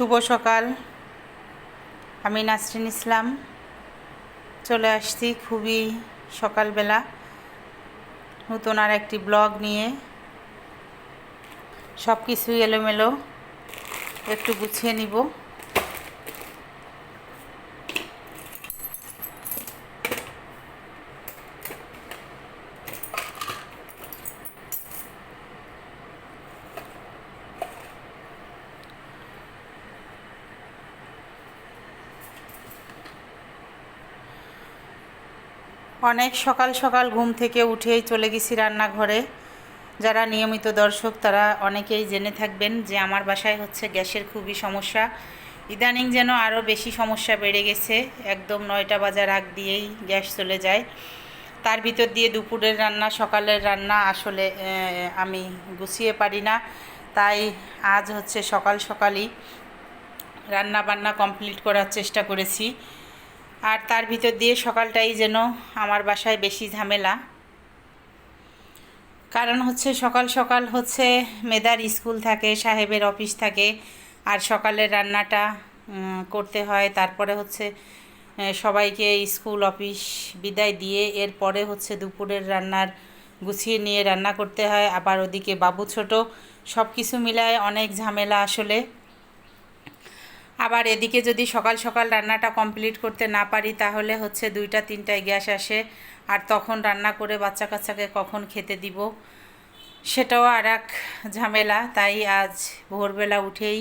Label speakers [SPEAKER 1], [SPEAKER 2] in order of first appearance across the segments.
[SPEAKER 1] শুভ সকাল। আমি নাসরিন ইসলাম। চলে আসছি খুবই সকালবেলা নতুন আর একটি ব্লগ নিয়ে। সব কিছুই এলোমেলো। একটু গুছিয়ে নিব। অনেক সকাল সকাল ঘুম থেকে উঠেই চলে গেছি রান্নাঘরে। যারা নিয়মিত দর্শক, তারা অনেকেই জেনে থাকবেন যে আমার বাসায় হচ্ছে গ্যাসের খুবই সমস্যা। ইদানিং যেন আরও বেশি সমস্যা বেড়ে গেছে। একদম নয়টা বাজার আগ দিয়েই গ্যাস চলে যায়। তার ভিতর দিয়ে দুপুরের রান্না, সকালের রান্না আসলে আমি গুছিয়ে পারি না। তাই আজ হচ্ছে সকাল সকালই রান্না বান্না কমপ্লিট করার চেষ্টা করেছি। আর তার ভিতর দিয়ে সকালটাই যেন আমার বাসায় বেশি ঝামেলা। কারণ হচ্ছে সকাল সকাল হচ্ছে মেদার স্কুল থাকে, সাহেবের অফিস থাকে, আর সকালের রান্নাটা করতে হয়। তারপরে হচ্ছে সবাইকে স্কুল, অফিস বিদায় দিয়ে এরপরে হচ্ছে দুপুরের রান্নার গুছিয়ে নিয়ে রান্না করতে হয়। আবার ওদিকে বাবু ছোট সব কিছু মিলায় অনেক ঝামেলা আসলে। আবার এদিকে যদি সকাল সকাল রান্নাটা কমপ্লিট করতে না পারি, তাহলে হচ্ছে দুইটা, তিনটায় গ্যাস আসে। আর তখন রান্না করে বাচ্চা কাচ্চাকে কখন খেতে দিব, সেটাও আর এক ঝামেলা। তাই আজ ভোরবেলা উঠেই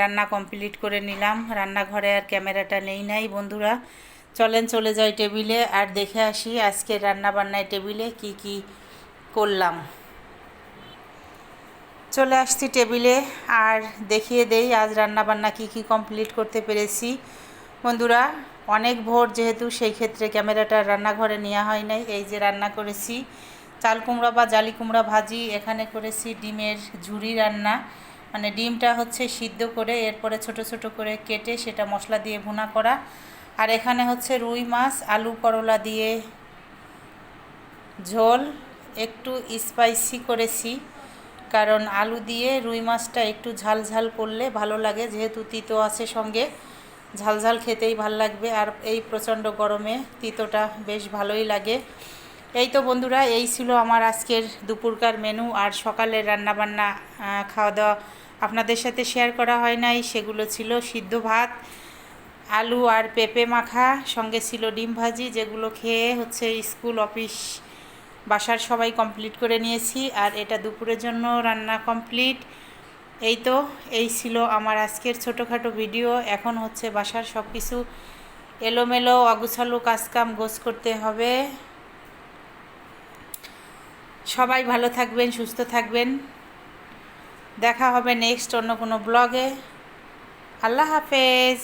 [SPEAKER 1] রান্না কমপ্লিট করে নিলাম। রান্নাঘরে আর ক্যামেরাটা নেই নাই বন্ধুরা। চলেন, চলে যাই টেবিলে। আর দেখে আসি আজকে রান্না বান্নায় টেবিলে কি কি করলাম। চলে আসছি টেবিলে আর দেখিয়ে দেই, আজ রান্নাবান্না কি কি কমপ্লিট করতে পেরেছি। বন্ধুরা, অনেক ভোর যেহেতু, সেই ক্ষেত্রে ক্যামেরাটা রান্নাঘরে নেওয়া হয় নাই। এই যে রান্না করেছি, চাল কুমড়া বা জালি কুমড়া ভাজি, এখানে করেছি ডিমের ঝুড়ি রান্না। মানে ডিমটা হচ্ছে সিদ্ধ করে, এরপরে ছোট ছোট করে কেটে সেটা মশলা দিয়ে ভুনা করা। আর এখানে হচ্ছে রুই মাছ, আলু করলা দিয়ে ঝোল, একটু স্পাইসি করেছি। কারণ আলু দিয়ে রুই মাছটা একটু ঝাল ঝাল করলে ভালো লাগে। যেহেতু তিতো আছে সঙ্গে, ঝাল ঝাল খেতেই ভালো লাগবে। আর এই প্রচণ্ড গরমে তিতোটা বেশ ভালোই লাগে। এই তো বন্ধুরা, এই ছিল আমার আজকের দুপুরকার মেনু। আর সকালের রান্নাবান্না খাওয়া দাওয়া আপনাদের সাথে শেয়ার করা হয় নাই। সেগুলো ছিল সিদ্ধ ভাত, আলু আর পেঁপে মাখা, সঙ্গে ছিল ডিম ভাজি, যেগুলো খেয়ে হচ্ছে স্কুল, অফিস বাসার সবাই কমপ্লিট করে নিয়েছি আর এটা দুপুরের জন্য রান্না কমপ্লিট এই তো, এই ছিল আমার আজকের ছোটোখাটো ভিডিও এখন হচ্ছে বাসার সব কিছু এলোমেলো, অগুছালো কাজকাম গোছ করতে হবে। সবাই ভালো থাকবেন, সুস্থ থাকবেন। দেখা হবে নেক্সট অন্য কোনো ব্লগে আল্লাহ হাফেজ।